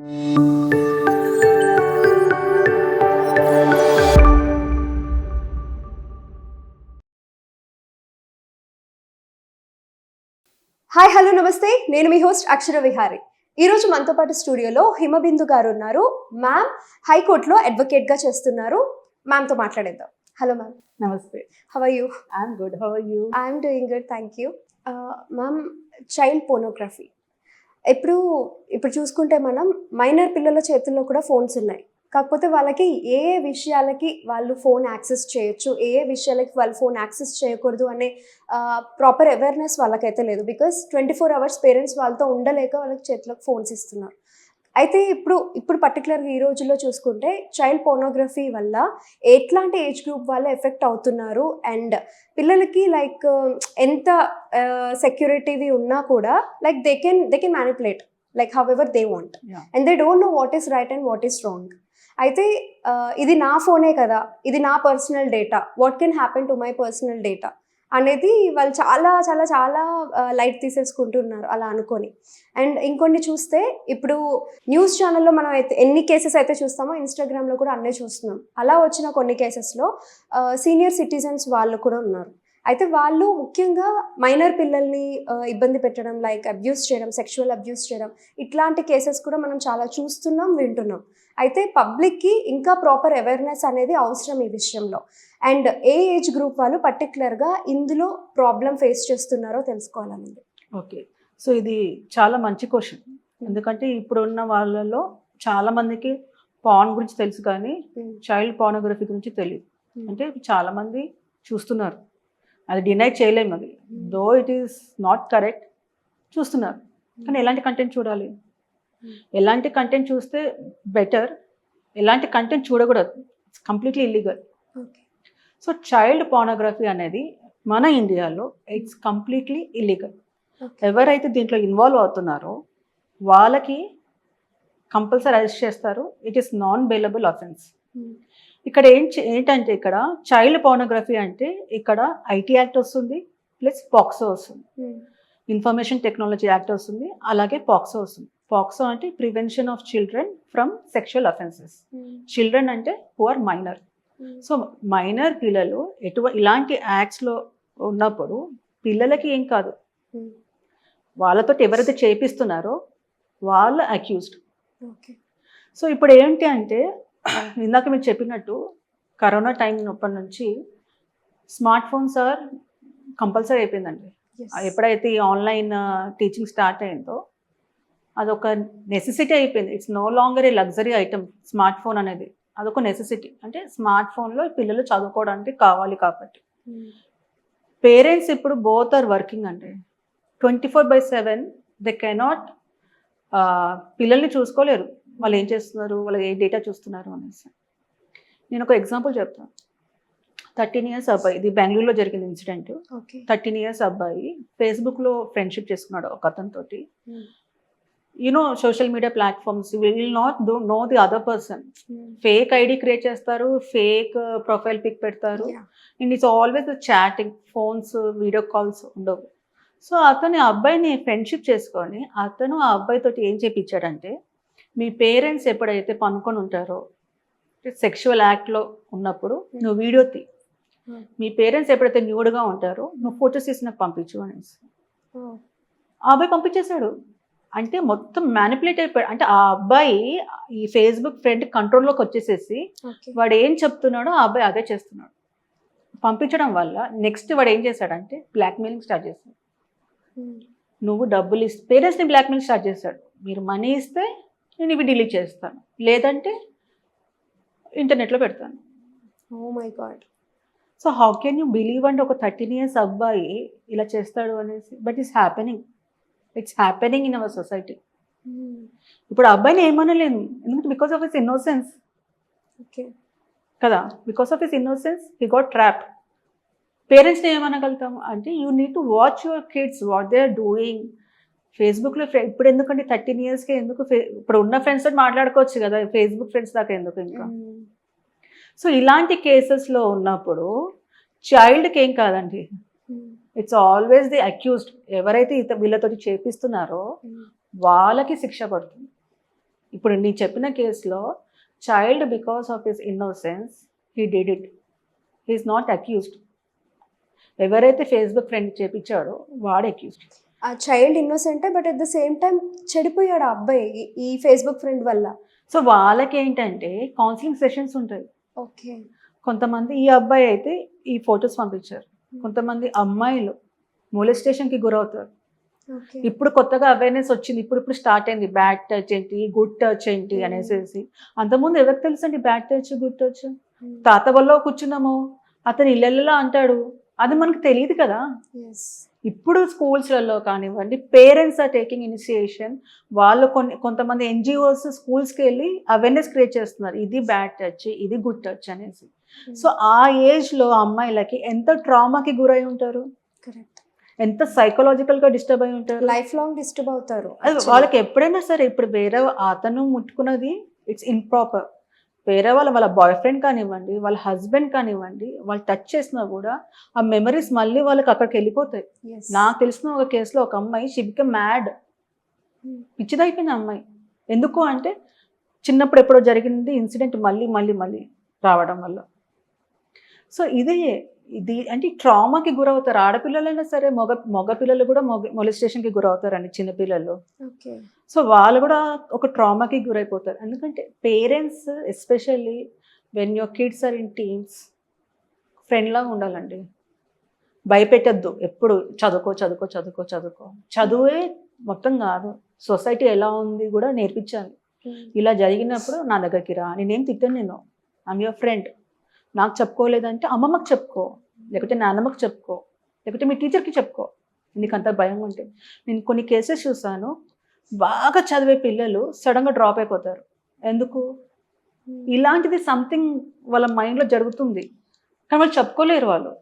Hi hello నమస్తే. నేను మీ host అక్షర విహారి. ఈ రోజు మనతో పాటు స్టూడియోలో హిమబిందు గారు ఉన్నారు. మ్యామ్ హైకోర్టులో అడ్వకేట్గా చేస్తున్నారు. మ్యామ్తో మాట్లాడేద్దాం. హలో మ్యామ్ నమస్తే. Have you I'm good how are you I'm doing good thank you ma'am child pornography ఇప్పుడు ఇప్పుడు చూసుకుంటే మనం మైనర్ పిల్లల చేతుల్లో కూడా ఫోన్స్ ఉన్నాయి. కాకపోతే వాళ్ళకి ఏ ఏ విషయాలకి వాళ్ళు ఫోన్ యాక్సెస్ చేయొచ్చు ఏ ఏ విషయాలకి వాళ్ళు ఫోన్ యాక్సెస్ చేయకూడదు అనే ప్రాపర్ అవేర్నెస్ వాళ్ళకైతే లేదు. Because twenty four hours parents వాళ్ళతో ఉండలేక వాళ్ళకి చేతిలోకి ఫోన్స్ ఇస్తున్నారు. అయితే ఇప్పుడు ఇప్పుడు పర్టికులర్గా ఈ రోజుల్లో చూసుకుంటే చైల్డ్ పోనోగ్రఫీ వల్ల ఎట్లాంటి ఏజ్ గ్రూప్ వాళ్ళు ఎఫెక్ట్ అవుతున్నారు? అండ్ పిల్లలకి లైక్ ఎంత సెక్యూరిటీవి ఉన్నా కూడా like they can they can manipulate like however they want. And they don't know what is right and what is wrong అయితే ఇది నా ఫోనే కదా? ఇది నా personal data what can happen to my personal data అనేది వాళ్ళు చాలా చాలా చాలా లైట్ తీసేసుకుంటున్నారు అలా అనుకొని. అండ్ ఇంకొన్ని చూస్తే ఇప్పుడు న్యూస్ ఛానల్లో మనం అయితే ఎన్ని కేసెస్ అయితే చూస్తామో ఇన్స్టాగ్రామ్లో కూడా అన్నీ చూస్తున్నాం. అలా వచ్చిన కొన్ని కేసెస్లో సీనియర్ సిటిజన్స్ వాళ్ళు కూడా ఉన్నారు. అయితే వాళ్ళు ముఖ్యంగా మైనర్ పిల్లల్ని ఇబ్బంది పెట్టడం లైక్ అబ్యూస్ చేయడం సెక్షువల్ అబ్యూస్ చేయడం ఇట్లాంటి కేసెస్ కూడా మనం చాలా చూస్తున్నాం వింటున్నాం. అయితే పబ్లిక్కి ఇంకా ప్రాపర్ అవేర్నెస్ అనేది అవసరం ఈ విషయంలో. అండ్ ఏ ఏజ్ గ్రూప్ వాళ్ళు పర్టికులర్గా ఇందులో ప్రాబ్లం ఫేస్ చేస్తున్నారో తెలుసుకోవాలని ఓకే. సో ఇది చాలా మంచి క్వశ్చన్. ఎందుకంటే ఇప్పుడు ఉన్న వాళ్ళలో చాలా మందికి పాన్ గురించి తెలుసు కానీ చైల్డ్ పార్నోగ్రఫీ గురించి తెలియదు అంటే చాలా మంది చూస్తున్నారు. అది డినై చేయలేము అది. Though it is not correct చూస్తున్నారు. కానీ ఎలాంటి కంటెంట్ చూడాలి? ఎలాంటి కంటెంట్ చూస్తే బెటర్ ఎలాంటి కంటెంట్ చూడకూడదు. It's completely illegal so child pornography అనేది మన ఇండియాలో ఇట్స్ కంప్లీట్లీ ఇల్లీగల్ ఎవరైతే దీంట్లో ఇన్వాల్వ్ అవుతున్నారో వాళ్ళకి కంపల్సరీ అరెస్ట్ చేస్తారు. It is non bailable offence ఇక్కడ ఏం ఏంటంటే ఇక్కడ చైల్డ్ పార్నోగ్రఫీ అంటే ఇక్కడ ఐటీ యాక్ట్ వస్తుంది ప్లస్ పాక్సో వస్తుంది. ఇన్ఫర్మేషన్ టెక్నాలజీ యాక్ట్ వస్తుంది అలాగే పాక్సో వస్తుంది. పాక్సో అంటే prevention of children from sexual offences. Children అంటే who are minor so minor పిల్లలు ఎటువ ఇలాంటి యాక్ట్స్లో ఉన్నప్పుడు పిల్లలకి ఏం కాదు. వాళ్ళతో ఎవరైతే చేపిస్తున్నారో వాళ్ళు అక్యూజ్డ్ ఓకే సో ఇప్పుడు ఏంటి అంటే ఇందాక మీరు చెప్పినట్టు కరోనా టైం అప్పటి నుంచి స్మార్ట్ ఫోన్స్ ఆర్ కంపల్సరీ అయిపోయిందండి. ఎప్పుడైతే ఈ ఆన్లైన్ టీచింగ్ స్టార్ట్ అయిందో అదొక నెసెసిటీ అయిపోయింది. It's no longer a luxury item smart phone అనేది. అదొక నెసెసిటీ అంటే స్మార్ట్ ఫోన్లో పిల్లలు చదువుకోవడానికి కావాలి కాబట్టి. పేరెంట్స్ ఇప్పుడు బోత్ ఆర్ వర్కింగ్ అండి. Twenty four by seven they cannot పిల్లల్ని చూసుకోలేరు. వాళ్ళు ఏం చేస్తున్నారు? వాళ్ళు ఏ డేటా చూస్తున్నారు అనేసి. నేను ఒక ఎగ్జాంపుల్ చెప్తాను థర్టీన్ ఇయర్స్ అబ్బాయి ఇది బెంగళూరులో జరిగిన ఇన్సిడెంట్ థర్టీన్ ఇయర్స్ అబ్బాయి ఫేస్బుక్లో ఫ్రెండ్షిప్ చేసుకున్నాడు ఒక అతనితోటి. You know social media platforms will not know the other person fake ID create చేస్తారు ఫేక్ ప్రొఫైల్ పిక్ పెడతారు. And it's always chatting phones video calls ఉండవు. సో అతను అబ్బాయిని ఫ్రెండ్షిప్ చేసుకొని అతను ఆ అబ్బాయితో ఏం చేపించాడంటే మీ పేరెంట్స్ ఎప్పుడైతే పనుకొని ఉంటారో సెక్షువల్ యాక్ట్లో ఉన్నప్పుడు నువ్వు వీడియో తీ. మీ పేరెంట్స్ ఎప్పుడైతే న్యూడ్గా ఉంటారో నువ్వు ఫొటోస్ తీసి నాకు పంపించు అనేసి. ఆ అబ్బాయి పంపించేశాడు. అంటే మొత్తం మ్యానిపులేట్ అయిపోయాడు అంటే ఆ అబ్బాయి ఈ ఫేస్బుక్ ఫ్రెండ్ కంట్రోల్లోకి వచ్చేసేసి వాడు ఏం చెప్తున్నాడో ఆ అబ్బాయి అదే చేస్తున్నాడు. పంపించడం వల్ల నెక్స్ట్ వాడు ఏం చేశాడంటే బ్లాక్మెయిలింగ్ స్టార్ట్ చేశాడు. నువ్వు డబ్బులు ఇస్తే పేరెంట్స్ని బ్లాక్మెయిల్ స్టార్ట్ చేశాడు. మీరు మనీ ఇస్తే నేను ఇవి డిలీట్ చేస్తాను. లేదంటే ఇంటర్నెట్లో పెడతాను. ఓ my god so how can you believe అంటే ఒక థర్టీన్ ఇయర్స్ అబ్బాయి ఇలా చేస్తాడు అనేసి? But is happening it's happening in our society ఇప్పుడు అబ్బాయిని ఏమనలేను ఎందుకంటే because of his innocence okay కదా? Because of his innocence he got trap పేరెంట్స్ని ఏమనగలుగుతాము? అంటే you need to watch your kids what they are doing ఫేస్బుక్లో ఇప్పుడు ఎందుకంటే థర్టీన్ ఇయర్స్కి ఎందుకు ఫే ఇప్పుడు ఉన్న ఫ్రెండ్స్ తోటి మాట్లాడుకోవచ్చు కదా? ఫేస్బుక్ ఫ్రెండ్స్ దాకా ఎందుకు ఇంకా? సో ఇలాంటి కేసెస్లో ఉన్నప్పుడు చైల్డ్కి ఏం కాదండి? ఇట్స్ ఆల్వేస్ ది అక్యూజ్డ్ ఎవరైతే ఇత వీళ్ళతోటి చేపిస్తున్నారో వాళ్ళకి శిక్ష పడుతుంది. ఇప్పుడు నీ చెప్పిన కేసులో child because of his innocence he did it he's not accused ఎవరైతే ఫేస్బుక్ ఫ్రెండ్ చేపించాడో వాడు అక్యూజ్డ్ ఆ child ఇన్నోసెంటే but at the same time చెడిపోయాడు ఆ అబ్బాయి ఈ- ఈ ఫేస్బుక్ ఫ్రెండ్ వల్ల. సో వాళ్ళకి ఏంటంటే కౌన్సిలింగ్ సెషన్స్ ఉంటాయి. ఓకే కొంతమంది ఈ అబ్బాయి అయితే ఈ ఫొటోస్ పంపించారు. కొంతమంది అమ్మాయిలు మొలిస్టేషన్కి గురవుతారు. ఇప్పుడు కొత్తగా అవేర్నెస్ వచ్చింది. ఇప్పుడు ఇప్పుడు స్టార్ట్ అయింది. బ్యాడ్ టచ్ ఏంటి? గుడ్ టచ్ ఏంటి? Hmm. అనేసి అంతకుముందు ఎవరికి తెలుసండి బ్యాడ్ టచ్ గుడ్ టచ్ తాత వల్ల కూర్చున్నాము. అతను ఇళ్ళల్లో అంటాడు. అది మనకు తెలియదు కదా. ఇప్పుడు స్కూల్స్లలో కానివ్వండి పేరెంట్స్ ఆర్ టేకింగ్ ఇనిషియేషన్ వాళ్ళు కొన్ని కొంతమంది ఎన్జిఓస్ స్కూల్స్కి వెళ్ళి అవేర్నెస్ క్రియేట్ చేస్తున్నారు. ఇది బ్యాడ్ టచ్ ఇది గుడ్ టచ్ అనేసి. సో ఆ ఏజ్లో అమ్మాయిలకి ఎంత ట్రామాకి గురై ఉంటారు? కరెక్ట్ ఎంత సైకలాజికల్గా డిస్టర్బ్ అయి ఉంటారు? లైఫ్ లాంగ్ డిస్టర్బ్ అవుతారు వాళ్ళకి ఎప్పుడైనా సరే ఇప్పుడు వేరే అతను ముట్టుకున్నది ఇట్స్ ఇంప్రాపర్ వేరే వాళ్ళ వాళ్ళ బాయ్ ఫ్రెండ్ కానివ్వండి వాళ్ళ హస్బెండ్ కానివ్వండి వాళ్ళు టచ్ చేసినా కూడా ఆ మెమరీస్ మళ్ళీ వాళ్ళకి అక్కడికి వెళ్ళిపోతాయి. నాకు తెలిసిన ఒక కేసులో ఒక అమ్మాయి షిబిక మ్యాడ్ పిచ్చిదైపోయింది ఆ అమ్మాయి. ఎందుకు అంటే చిన్నప్పుడు ఎప్పుడో జరిగింది ఇన్సిడెంట్ మళ్ళీ మళ్ళీ మళ్ళీ రావడం వల్ల. సో ఇదే ఇది అంటే ట్రామాకి గురవుతారు. ఆడపిల్లలైనా సరే మగ మగ పిల్లలు కూడా మొగ మొలిస్టేషన్కి గురవుతారండి చిన్నపిల్లలు. ఓకే. సో వాళ్ళు కూడా ఒక ట్రామాకి గురైపోతారు. ఎందుకంటే parents especially when your kids are in teens ఫ్రెండ్లాగా ఉండాలండి. భయపెట్టద్దు. ఎప్పుడు చదువుకో చదువుకో చదువుకో చదువుకో. చదువే మొత్తం కాదు. సొసైటీ ఎలా ఉంది కూడా నేర్పించాలి. ఇలా జరిగినప్పుడు నా దగ్గరికి రా. నేనేం తిట్టాను నేను. ఐమ్ యువర్ ఫ్రెండ్ నాకు చెప్పుకోలేదంటే అమ్మమ్మకి చెప్పుకో లేకపోతే నాన్నమ్మకి చెప్పుకో లేకపోతే మీ టీచర్కి చెప్పుకో. నీకు అంత భయం ఉంటే. నేను కొన్ని కేసెస్ చూసాను బాగా చదివే పిల్లలు సడన్గా డ్రాప్ అయిపోతారు. ఎందుకు? ఇలాంటిది సంథింగ్ వాళ్ళ మైండ్లో జరుగుతుంది. కానీ వాళ్ళు చెప్పుకోలేరు వాళ్ళు.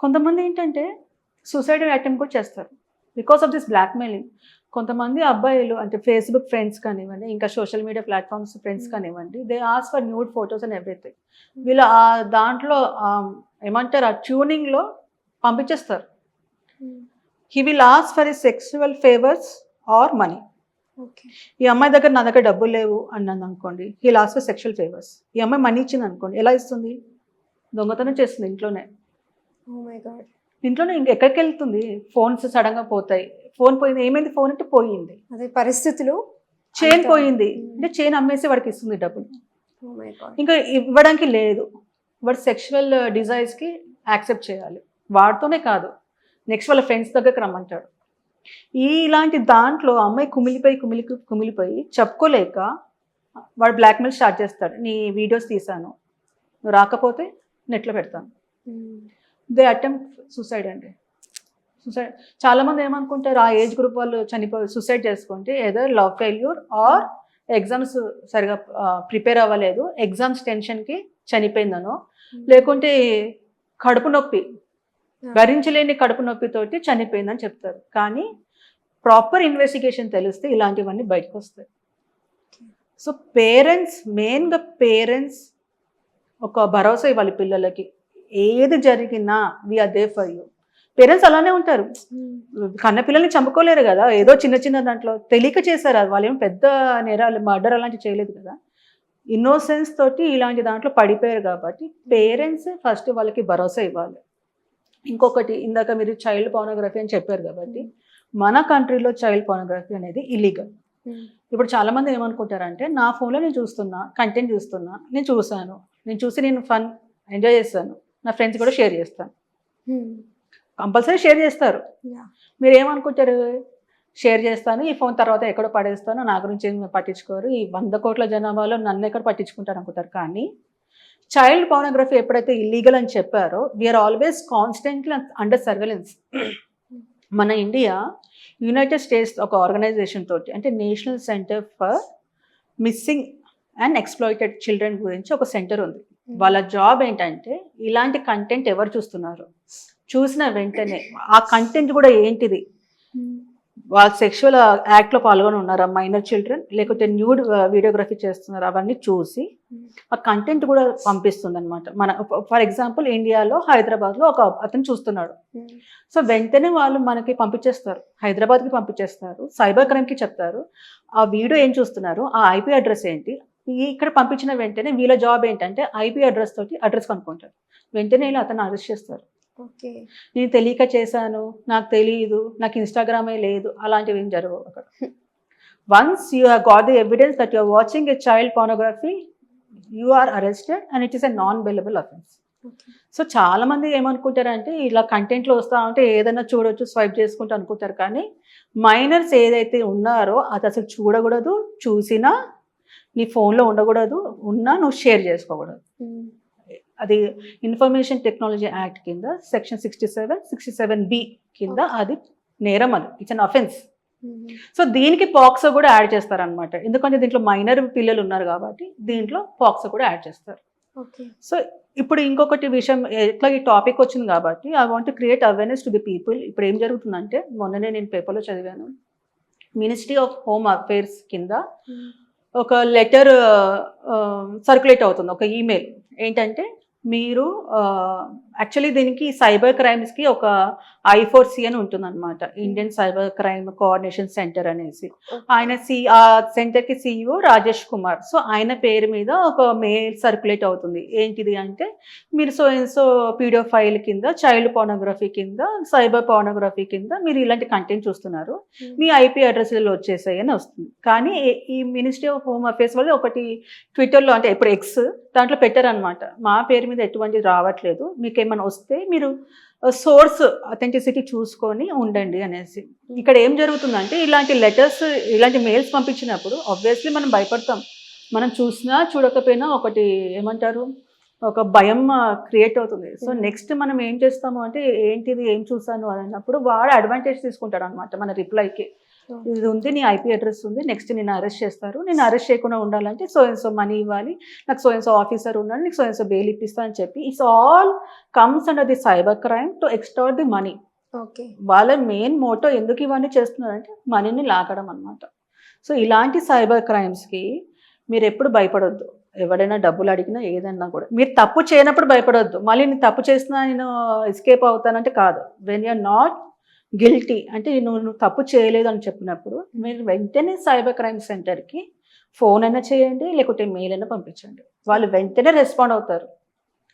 కొంతమంది ఏంటంటే సూసైడ్ అటెంప్ట్ కూడా చేస్తారు. బికాస్ ఆఫ్ దిస్ బ్లాక్మెయిలింగ్ కొంతమంది అబ్బాయిలు అంటే ఫేస్బుక్ ఫ్రెండ్స్ కానివ్వండి ఇంకా సోషల్ మీడియా ప్లాట్ఫామ్స్ ఫ్రెండ్స్. కానివ్వండి they ask for nude photos and everything వీళ్ళు ఆ దాంట్లో ఏమంటారు ఆ ట్యూనింగ్లో పంపించేస్తారు. He will ask for is sexual favours or money okay ఈ అమ్మాయి దగ్గర నా దగ్గర డబ్బులు లేవు అన్నది అనుకోండి he last for sexual favours ఈ అమ్మాయి మనీ ఇచ్చింది అనుకోండి ఎలా ఇస్తుంది? దొంగతనం చేస్తుంది ఇంట్లోనే. ఇంట్లోనే ఇంక ఎక్కడికి వెళ్తుంది ఫోన్స్ సడన్గా పోతాయి. ఫోన్ పోయింది. ఏమైంది? ఫోన్ అంటే పోయింది. అదే పరిస్థితులు చైన్ పోయింది. అంటే చైన్ అమ్మేసి వాడికి ఇస్తుంది డబ్బులు. గాడ్ ఇంకా ఇవ్వడానికి లేదు. వాడు సెక్షువల్ డిజైర్స్కి యాక్సెప్ట్ చేయాలి. వాడితోనే కాదు. నెక్స్ట్ వాళ్ళ ఫ్రెండ్స్ దగ్గరకు రమ్మంటాడు. ఈ ఇలాంటి దాంట్లో అమ్మాయి కుమిలిపోయి కుమిలి కుమిలిపోయి చెప్పుకోలేక వాడు బ్లాక్మెయిల్ స్టార్ట్ చేస్తాడు. నీ వీడియోస్ తీసాను నువ్వు రాకపోతే నెట్లో పెడతాను. దే అటెంప్ట్ సూసైడ్ అండి. సూసైడ్ చాలామంది ఏమనుకుంటారు ఆ ఏజ్ గ్రూప్ వాళ్ళు చనిపో సూసైడ్ చేసుకుంటే ఏదో లవ్ ఫెయిల్యూర్ ఆర్ ఎగ్జామ్స్ సరిగా ప్రిపేర్ అవ్వలేదు ఎగ్జామ్స్ టెన్షన్కి చనిపోయిందనో లేకుంటే కడుపు నొప్పి భరించలేని కడుపు నొప్పితోటి చనిపోయిందని చెప్తారు. కానీ ప్రాపర్ ఇన్వెస్టిగేషన్ తెలిస్తే ఇలాంటివన్నీ బయటకు వస్తాయి. సో పేరెంట్స్ మెయిన్గా పేరెంట్స్ ఒక భరోసా ఇవ్వాలి పిల్లలకి. ఏది జరిగినా we're there for you parents అలానే ఉంటారు. కన్న పిల్లల్ని చంపుకోలేరు కదా. ఏదో చిన్న చిన్న దాంట్లో తెలియక చేశారు. అది వాళ్ళు ఏం పెద్ద నేరాలు మర్డర్ అలాంటివి చేయలేదు కదా. ఇన్నోసెన్స్ తోటి ఇలాంటి దాంట్లో పడిపోయారు కాబట్టి పేరెంట్స్ ఫస్ట్ వాళ్ళకి భరోసా ఇవ్వాలి. ఇంకొకటి ఇందాక మీరు చైల్డ్ పోర్నోగ్రఫీ అని చెప్పారు కాబట్టి మన కంట్రీలో చైల్డ్ పోర్నోగ్రఫీ అనేది ఇల్లీగల్ ఇప్పుడు చాలామంది ఏమనుకుంటారంటే నా ఫోన్లో నేను చూస్తున్నా కంటెంట్ చూస్తున్నా నేను చూశాను. నేను చూసి నేను ఫన్ ఎంజాయ్ చేస్తాను నా ఫ్రెండ్స్ కూడా షేర్ చేస్తాను. కంపల్సరీ షేర్ చేస్తారు. మీరు ఏమనుకుంటారు షేర్ చేస్తాను ఈ ఫోన్ తర్వాత ఎక్కడో పడేస్తాను నా గురించి ఏం పట్టించుకోరు. ఈ వంద కోట్ల జనాభాలో నన్ను ఎక్కడ పట్టించుకుంటారు అనుకుంటారు? కానీ చైల్డ్ పోనోగ్రఫీ ఎప్పుడైతే ఇల్లీగల్ అని చెప్పారో we're always constantly under surveillance మన ఇండియా యునైటెడ్ స్టేట్స్ ఒక ఆర్గనైజేషన్ తోటి అంటే national centre for missing and exploited children గురించి ఒక సెంటర్ ఉంది. వాళ్ళ జాబ్ ఏంటంటే ఇలాంటి కంటెంట్ ఎవరు చూస్తున్నారు? చూసిన వెంటనే ఆ కంటెంట్ కూడా ఏంటిది? వాళ్ళ సెక్షువల్ యాక్ట్లో పాల్గొని ఉన్నారా? మైనర్ చిల్డ్రన్ లేకపోతే న్యూడ్ వీడియోగ్రఫీ చేస్తున్నారు అవన్నీ చూసి ఆ కంటెంట్ కూడా పంపిస్తుంది అనమాట మన ఫర్ ఎగ్జాంపుల్ ఇండియాలో హైదరాబాద్లో ఒక అతను చూస్తున్నాడు. సో వెంటనే వాళ్ళు మనకి పంపించేస్తారు. హైదరాబాద్కి పంపించేస్తారు. సైబర్ క్రైమ్కి చెప్తారు. ఆ వీడియో ఏం చూస్తున్నారు? ఆ ఐపీ అడ్రస్ ఏంటి? ఇక్కడ పంపించిన వెంటనే వీళ్ళ జాబ్ ఏంటంటే ఐపీ అడ్రస్ తోటి అడ్రస్ కనుక్కుంటారు. వెంటనే వీళ్ళు అతను అరెస్ట్ చేస్తారు. ఓకే. నేను తెలియక చేశాను నాకు తెలియదు నాకు ఇన్స్టాగ్రామే లేదు అలాంటివి ఏం జరగవు అక్కడ. Once you have got the evidence that you are watching a child pornography you are arrested and it is a non bailable offence so చాలా మంది ఏమనుకుంటారంటే ఇలా కంటెంట్లో వస్తా ఉంటే ఏదైనా చూడొచ్చు స్వైప్ చేసుకుంటూ అనుకుంటారు కానీ మైనర్స్ ఏదైతే ఉన్నారో అది అసలు చూడకూడదు చూసినా నీ ఫోన్లో ఉండకూడదు ఉన్నా నువ్వు షేర్ చేసుకోకూడదు. అది ఇన్ఫర్మేషన్ టెక్నాలజీ యాక్ట్ కింద section sixty seven sixty seven B కింద అది నేరం అది. ఇట్స్ అన్ అఫెన్స్ సో దీనికి పాక్సో కూడా యాడ్ చేస్తారనమాట ఎందుకంటే దీంట్లో మైనర్ పిల్లలు ఉన్నారు కాబట్టి దీంట్లో పాక్సో కూడా యాడ్ చేస్తారు. సో ఇప్పుడు ఇంకొకటి విషయం ఎట్లా ఈ టాపిక్ వచ్చింది కాబట్టి I want create awareness to the people ఇప్పుడు ఏం జరుగుతుందంటే మొన్ననే నేను పేపర్లో చదివాను. మినిస్ట్రీ ఆఫ్ హోమ్ అఫేర్స్ కింద ఒక లెటర్ సర్క్యులేట్ uh, um, అవుతుంది ఒక ఈమెయిల్ ఏంటంటే మీరు uh, యాక్చువల్లీ దీనికి సైబర్ క్రైమ్స్కి ఒక ఐ ఫోర్ సి అని ఉంటుందన్నమాట. Indian cyber crime coordination centre అనేసి. ఆయన సి ఆ సెంటర్కి సిఇఓ రాజేష్ కుమార్. సో ఆయన పేరు మీద ఒక మెయిల్ సర్క్యులేట్ అవుతుంది. ఏంటిది అంటే మీరు సో సో పీడియో ఫైల్ కింద చైల్డ్ పోనోగ్రఫీ కింద సైబర్ పోనోగ్రఫీ కింద మీరు ఇలాంటి కంటెంట్ చూస్తున్నారు. మీ ఐపీ అడ్రస్లలో వచ్చేసాయి అని వస్తుంది. కానీ ఈ మినిస్ట్రీ ఆఫ్ హోమ్ అఫేర్స్ వల్ల ఒకటి ట్విట్టర్లో అంటే ఇప్పుడు ఎక్స్ దాంట్లో పెట్టారనమాట మా పేరు మీద ఎటువంటి రావట్లేదు. మీకు ఏమైనా వస్తే మీరు సోర్స్ అథెంటిసిటీ చూసుకొని ఉండండి అనేసి ఇక్కడ ఏం జరుగుతుందంటే ఇలాంటి లెటర్స్ ఇలాంటి మెయిల్స్ పంపించినప్పుడు ఆబ్వియస్లీ మనం భయపడతాం మనం చూసినా చూడకపోయినా ఒకటి ఏమంటారు ఒక భయం క్రియేట్ అవుతుంది సో. నెక్స్ట్ మనం ఏం చేస్తాము అంటే ఏంటిది ఏం చూసాను అని అన్నప్పుడు వాడు అడ్వాంటేజ్ తీసుకుంటాడు అనమాట మన రిప్లైకి. ఇది ఉంది నీ ఐపీ అడ్రస్ ఉంది నెక్స్ట్ నేను అరెస్ట్ చేస్తారు. నేను అరెస్ట్ చేయకుండా ఉండాలంటే సో అండ్ సో మనీ ఇవ్వాలి నాకు సో అండ్ సో ఆఫీసర్ ఉన్నాడు నీకు సో అండ్ సో బెయిల్ ఇప్పిస్తా అని చెప్పి it's all comes under the cyber crime to extort the money okay. వాళ్ళ మెయిన్ మోటో ఎందుకు ఇవన్నీ చేస్తున్నారంటే మనీని లాగడం అనమాట సో ఇలాంటి సైబర్ క్రైమ్స్కి మీరు ఎప్పుడు భయపడొద్దు. ఎవడైనా డబ్బులు అడిగినా ఏదన్నా కూడా. మీరు తప్పు చేయనప్పుడు భయపడొద్దు. మళ్ళీ నేను తప్పు చేసినా నేను ఎస్కేప్ అవుతానంటే కాదు. వెన్ యూఆర్ నాట్ గిల్టీ అంటే నువ్వు నువ్వు తప్పు చేయలేదు అని చెప్పినప్పుడు మీరు వెంటనే సైబర్ క్రైమ్ సెంటర్కి ఫోన్ అయినా చేయండి లేకుంటే మెయిల్ అయినా పంపించండి. వాళ్ళు వెంటనే రెస్పాండ్ అవుతారు.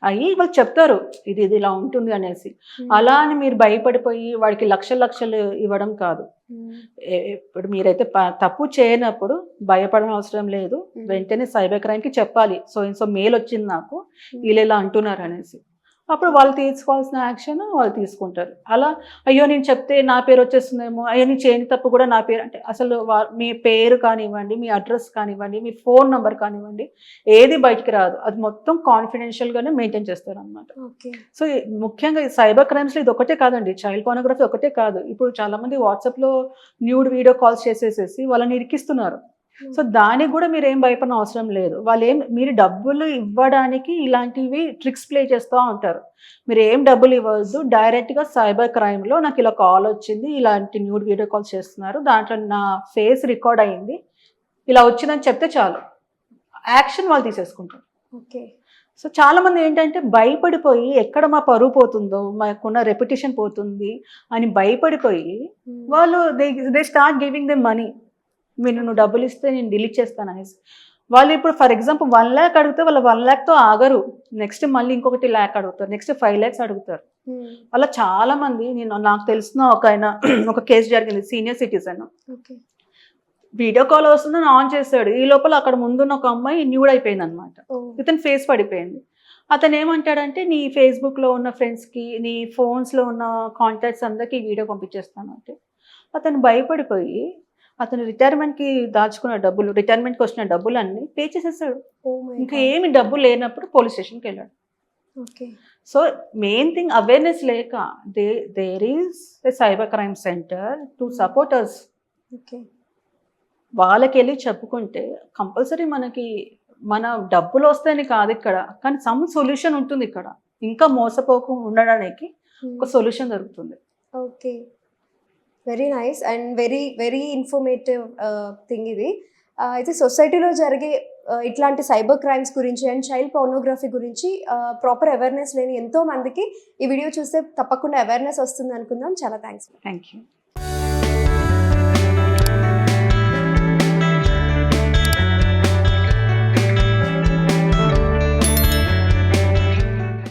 అయ్యి వాళ్ళు చెప్తారు ఇది ఇది ఇలా ఉంటుంది అనేసి. అలా అని మీరు భయపడిపోయి వాడికి లక్షల లక్షలు ఇవ్వడం కాదు. ఇప్పుడు మీరైతే తప్పు చేయనప్పుడు భయపడడం అవసరం లేదు. వెంటనే సైబర్ క్రైమ్కి చెప్పాలి. సో సో మెయిల్ వచ్చింది నాకు. వీళ్ళు ఇలా అంటున్నారు అనేసి. అప్పుడు వాళ్ళు తీసుకోవాల్సిన యాక్షన్ వాళ్ళు తీసుకుంటారు. అలా అయ్యో నేను చెప్తే నా పేరు వచ్చేస్తుందేమో అయ్యో నేను చేయని తప్పు కూడా నా పేరు అంటే అసలు మీ పేరు కానివ్వండి మీ అడ్రస్ కానివ్వండి మీ ఫోన్ నెంబర్ కానివ్వండి ఏది బయటికి రాదు. అది మొత్తం కాన్ఫిడెన్షియల్గానే మెయింటైన్ చేస్తారు అనమాట ఓకే. సో ముఖ్యంగా సైబర్ క్రైమ్స్లో ఇది ఒకటే కాదండి చైల్డ్ పోనోగ్రఫీ ఒకటే కాదు. ఇప్పుడు చాలా మంది వాట్సాప్లో న్యూడ్ వీడియో కాల్స్ చేసేసేసి వాళ్ళని ఇరికిస్తున్నారు. సో దానికి కూడా మీరు ఏం భయపడిన అవసరం లేదు. వాళ్ళు ఏం మీరు డబ్బులు ఇవ్వడానికి ఇలాంటివి ట్రిక్స్ ప్లే చేస్తూ ఉంటారు. మీరు ఏం డబ్బులు ఇవ్వద్దు. డైరెక్ట్గా సైబర్ క్రైమ్లో నాకు ఇలా కాల్ వచ్చింది ఇలాంటి న్యూడ్ వీడియో కాల్స్ చేస్తున్నారు. దాంట్లో నా ఫేస్ రికార్డ్ అయింది. ఇలా వచ్చిందని చెప్తే చాలు. యాక్షన్ వాళ్ళు తీసేసుకుంటారు. ఓకే. సో చాలా మంది ఏంటంటే భయపడిపోయి ఎక్కడ మా పరువు పోతుందో మాకున్న రెప్యుటేషన్ పోతుంది అని భయపడిపోయి వాళ్ళు they they start giving the money. మీరు నువ్వు డబ్బులు ఇస్తే నేను డిలీట్ చేస్తాను అనేసి. వాళ్ళు ఇప్పుడు ఫర్ ఎగ్జాంపుల్ వన్ ల్యాక్ అడిగితే వాళ్ళు వన్ ల్యాక్తో ఆగరు. నెక్స్ట్ మళ్ళీ ఇంకొకటి ల్యాక్ అడుగుతారు. నెక్స్ట్ ఫైవ్ ల్యాక్స్ అడుగుతారు. అలా చాలా మంది నేను నాకు తెలిసిన ఒక ఆయన ఒక కేసు జరిగింది senior citizen okay video call వస్తుందని ఆన్ చేశాడు. ఈ లోపల అక్కడ ముందున్న ఒక అమ్మాయి న్యూడ్ అయిపోయింది అనమాట ఓ ఇతని ఫేస్ పడిపోయింది. అతను ఏమంటాడంటే నీ ఫేస్బుక్లో ఉన్న ఫ్రెండ్స్కి నీ ఫోన్స్లో ఉన్న కాంటాక్ట్స్ అందరికీ వీడియో పంపించేస్తాను అంటే. అతను భయపడిపోయి అతను రిటైర్మెంట్కి దాచుకున్న డబ్బులు రిటైర్మెంట్కి వచ్చిన డబ్బులు అన్నీ పే చేసేసాడు మై ఇంకా ఏమి డబ్బు లేనప్పుడు పోలీస్ స్టేషన్కి వెళ్ళాడు. Okay so main thing awareness లేక they there is a cyber crime centre to support us okay వాళ్ళకి వెళ్ళి చెప్పుకుంటే కంపల్సరీ మనకి మన డబ్బులు వస్తాయని కాదు ఇక్కడ కానీ సమ్ సొల్యూషన్ ఉంటుంది ఇక్కడ. ఇంకా మోసపోకు ఉండడానికి ఒక సొల్యూషన్ దొరుకుతుంది. Okay very nice and very very informative thing ఇది. Uh, అయితే సొసైటీలో జరిగే uh, ఇట్లాంటి సైబర్ క్రైమ్స్ గురించి అండ్ చైల్డ్ పోర్నోగ్రఫీ గురించి uh, ప్రాపర్ అవేర్నెస్ లేని ఎంతో మందికి ఈ వీడియో చూస్తే తప్పకుండా అవేర్నెస్ వస్తుంది అనుకుందాం. చాలా థ్యాంక్స్ థ్యాంక్ యూ